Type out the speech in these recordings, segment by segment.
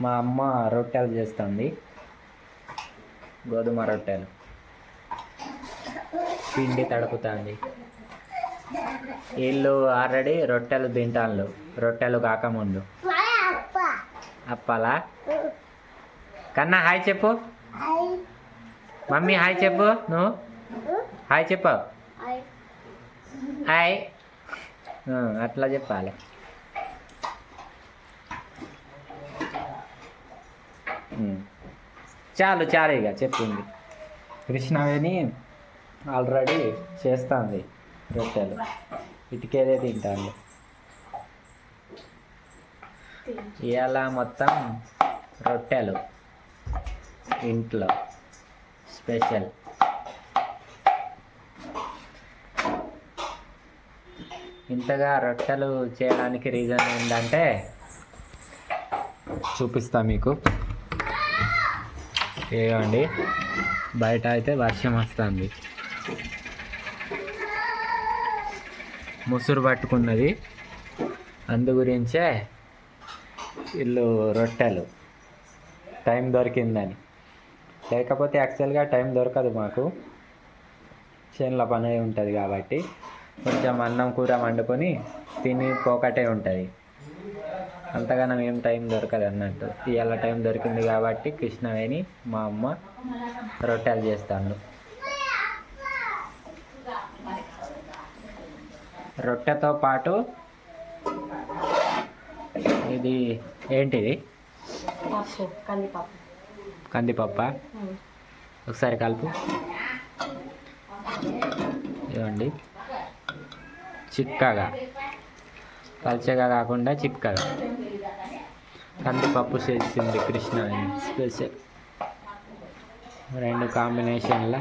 మా అమ్మ రొట్టెలు చేస్తుంది. గోధుమ రొట్టెలు. పిండి తడుపుతుంది. వీళ్ళు ఆల్రెడీ రొట్టెలు తింటాళ్ళు రొట్టెలు కాకముందు. అప్పాలా? కన్నా హాయ్ చెప్పు. మమ్మీ హాయ్ చెప్పు. నువ్వు? హాయ్ చెప్పు. హాయ్. అట్లా చెప్పాలి. చాలు చాలు ఇక చెప్పింది. కృష్ణవేణి ఆల్రెడీ చేస్తుంది రొట్టెలు. ఇటుకేదే తింటాను ఇవాళ మొత్తం రొట్టెలు ఇంట్లో స్పెషల్. ఇంతగా రొట్టెలు చేయడానికి రీజన్ ఏంటంటే చూపిస్తా మీకు. ఏమండి బయట అయితే వర్షం వస్తుంది. ముసురు పట్టుకున్నది. అందు గురించే వీళ్ళు రొట్టెలు. టైం దొరికిందని. లేకపోతే యాక్చువల్గా టైం దొరకదు మాకు. చేనుల పని ఉంటుంది కాబట్టి కొంచెం అన్నం కూర వండుకొని తిని పోకటే ఉంటుంది. అంతగానం ఏం టైం దొరకదు అన్నట్టు. ఇవాళ టైం దొరికింది కాబట్టి కృష్ణవేణి మా అమ్మ రొట్టెలు చేస్తాను రొట్టెతో పాటు ఇది ఏంటిది? పప్పు కందిపప్పు. కందిపప్ప? ఒకసారి కలుపు. ఇవ్వండి చిక్కగా. పల్చగా కాకుండా చిక్కగా కందిపప్పు చేసింది కృష్ణ స్పెషల్. రెండు కాంబినేషన్లో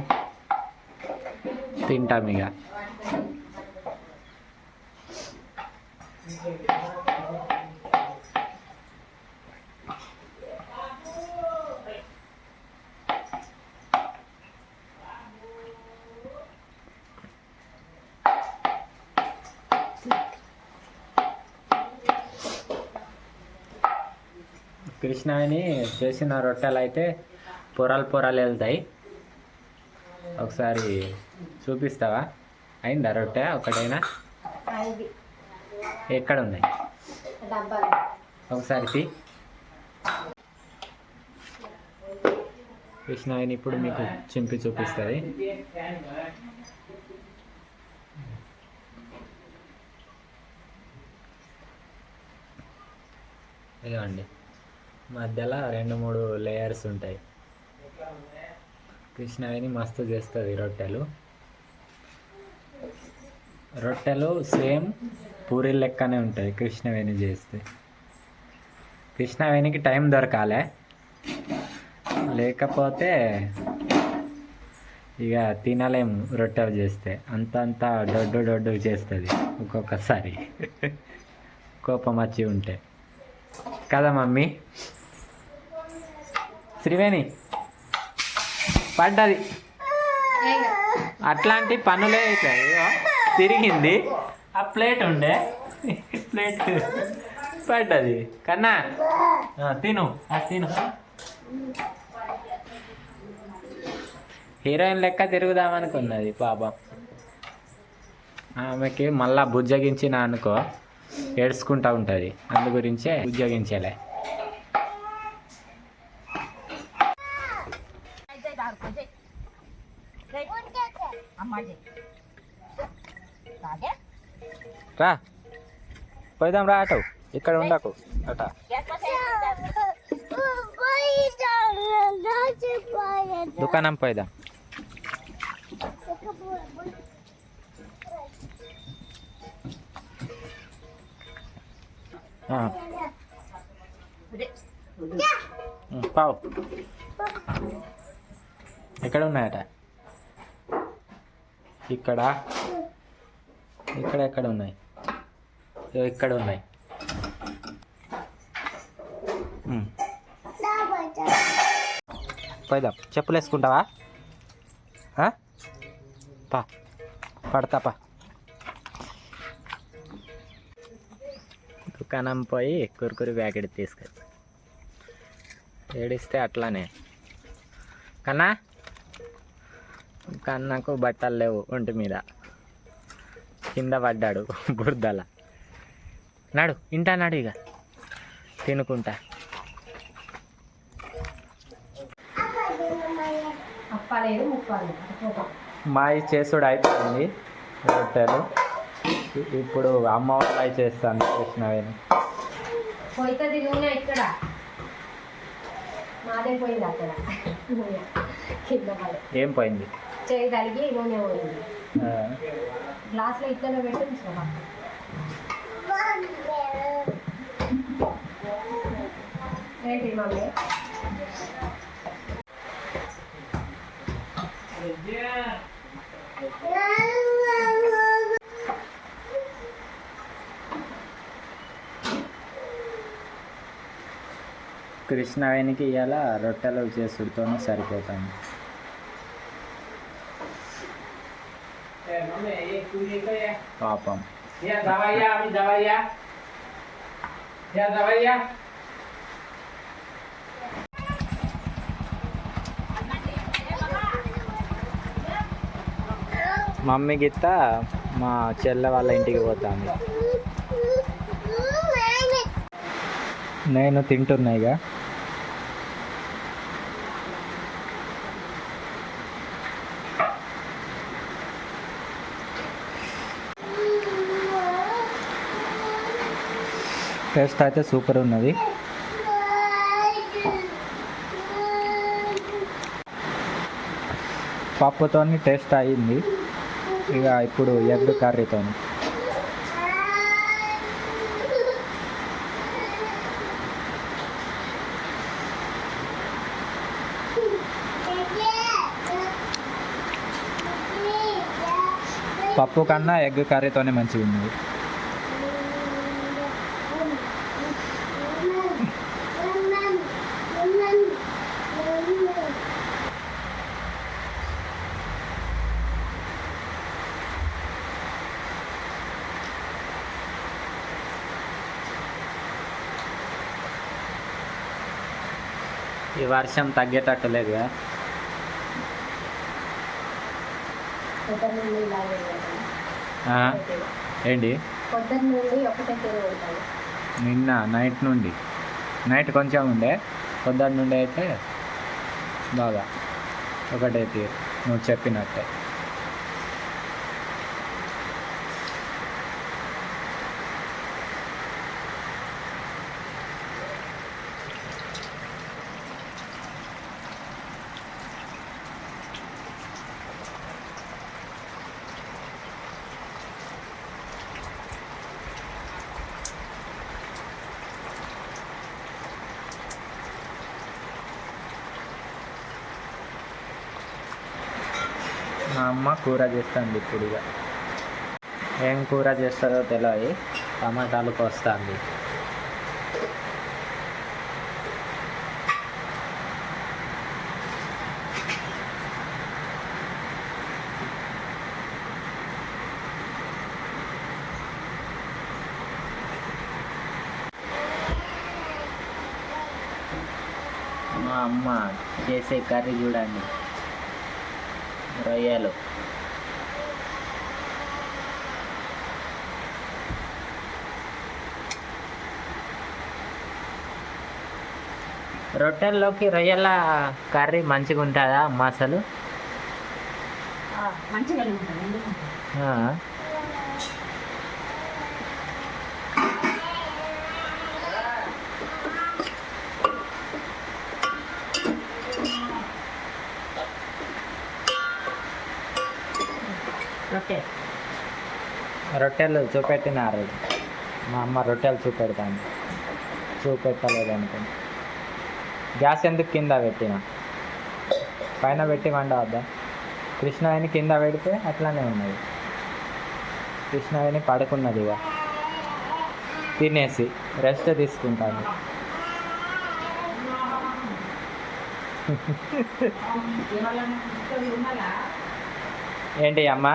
తింటాం ఇక. కృష్ణని చేసిన రొట్టెలు అయితే పొరలు పొరలు వెళ్తాయి. ఒకసారి చూపిస్తావా? అయిందా రొట్టె? ఒకటైనా? ఎక్కడ ఉన్నాయి ఒకసారి తీ. కృష్ణాయని ఇప్పుడు మీకు చింపి చూపిస్తుంది ఇదిగోండి. మధ్యలో రెండు మూడు లేయర్స్ ఉంటాయి. కృష్ణవేణి మస్తు చేస్తుంది రొట్టెలు. రొట్టెలు సేమ్ పూరి లెక్కనే ఉంటుంది కృష్ణవేణి చేస్తే. కృష్ణవేణికి టైం దొరకాలే. లేకపోతే ఇక తినలేము రొట్టెలు చేస్తే. అంత అంత డొడ్డు డొడ్డు చేస్తుంది ఒక్కొక్కసారి. కోపం వచ్చి ఉంటే. కదా మమ్మీ? శ్రీవేణి పడ్డది. అట్లాంటి పనులే అవుతాయి తిరిగింది. ఆ ప్లేట్ ఉండే. ప్లేట్ పడ్డది. కన్నా తిను తిను. హీరోయిన్ లెక్క తిరుగుదామనుకున్నది పాపం. ఆమెకి మళ్ళా బుజ్జగించిన అనుకో ఏడ్చుకుంటా ఉంటుంది. అందు గురించే బుజ్జగించలే రా పోయిదాం రా అటు ఇక్కడ ఉండకు అట దుకాణం పోయిదాం ఆ. ఉమ్, పావు ఎక్కడ ఉన్నాయట ఇక్కడ. ఇక్కడ ఎక్కడ ఉన్నాయి ఇక్కడ ఉన్నాయి పోయిదాం. చెప్పులు వేసుకుంటావా పా. పడతా పా. దుకాణం పోయి కురుకురు ప్యాకెట్ తీసుకొచ్చి. ఏడిస్తే అట్లానే. కన్నా? కన్నకు బట్టలు లేవు ఒంటి మీద. కింద పడ్డాడు బురదల. నాడు ఇంటా నాడు ఇక తినుకుంటా. మాయి చేసుడు అయిపోయింది రొట్టెలు. ఇప్పుడు అమ్మ వాళ్ళ చేస్తాను కృష్ణవేణి పోతుంది నూనె ఇక్కడ. మాదే పోయింది అక్కడ. ఏం పోయింది? చేయి తలిగి నూనె పోయింది గ్లాస్లో ఇట్లనే పెట్టి ఉంచుకోమా ఏంటి మమ్మీ? కృష్ణవేణికి ఇవాళ రొట్టెలు చేసుడుతోనే సరిపోతాను పాపం. మమ్మీ గిత్త మా చెల్లె వాళ్ళ ఇంటికి పోతాను నేను తింటున్నాయిగా టేస్ట్ అయితే సూపర్ ఉన్నది. పప్పుతోని టేస్ట్ అయ్యింది ఇక ఇప్పుడు ఎగ్ కర్రీతోని. పప్పు కన్నా ఎగ్ కర్రీతోనే మంచిగా ఉన్నది వర్షం తగ్గేటట్టు లేదుగా ఏంటి? నిన్న నైట్ నుండి. నైట్ కొంచెం ఉండే. పొద్దున్న నుండి అయితే బాగా. ఒకటే తీరు. నువ్వు చెప్పినట్టే. మా అమ్మ కూర చేస్తుంది ఇప్పుడు ఇక. ఏం కూర చేస్తుందో తెలియదు టమాటాలు కోస్తుంది. మా అమ్మ చేసే కర్రీ చూడండి. రొయ్యలు. రొట్టెల్లోకి రొయ్యల కర్రీ మంచిగా ఉంటుందా అమ్మ అసలు? మంచిగానే ఉంటుంది రొట్టెలు చూపెట్టినారు. మా అమ్మ రొట్టెలు చూపెడతాను చూపెట్టలేదు అనుకోండి గ్యాస్ ఎందుకు కింద పెట్టిన? పైన పెట్టి వండవద్దా కృష్ణవేణి కింద పెడితే అట్లానే ఉన్నది. కృష్ణవేణి పడుకున్నది ఇక తినేసి రెస్ట్ తీసుకుంటాను ఏంటి అమ్మ?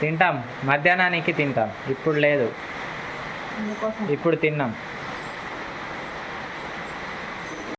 తింటాం. మధ్యాహ్నానికి తింటాం. ఇప్పుడు లేదు. ఇప్పుడు తిన్నాం.